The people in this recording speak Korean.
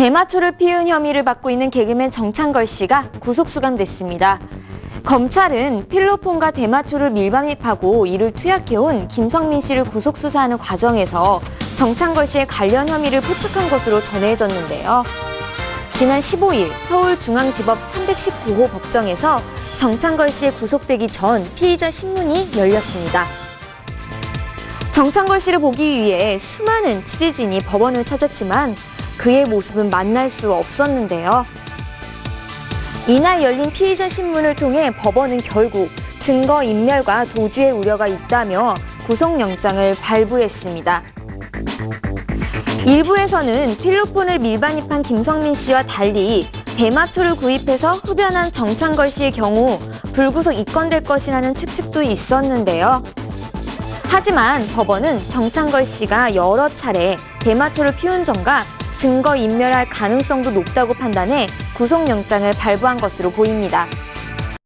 대마초를 피운 혐의를 받고 있는 개그맨 정창걸 씨가 구속 수감됐습니다. 검찰은 필로폰과 대마초를 밀반입하고 이를 투약해온 김성민 씨를 구속 수사하는 과정에서 정창걸 씨의 관련 혐의를 포착한 것으로 전해졌는데요. 지난 15일 서울중앙지법 319호 법정에서 정창걸 씨의 구속되기 전 피의자 신문이 열렸습니다. 정창걸 씨를 보기 위해 수많은 취재진이 법원을 찾았지만 그의 모습은 만날 수 없었는데요. 이날 열린 피의자 신문을 통해 법원은 결국 증거 인멸과 도주의 우려가 있다며 구속영장을 발부했습니다. 일부에서는 필로폰을 밀반입한 김성민 씨와 달리 대마초를 구입해서 흡연한 정창걸 씨의 경우 불구속 입건될 것이라는 추측도 있었는데요. 하지만 법원은 정창걸 씨가 여러 차례 대마초를 피운 점과 증거 인멸할 가능성도 높다고 판단해 구속영장을 발부한 것으로 보입니다.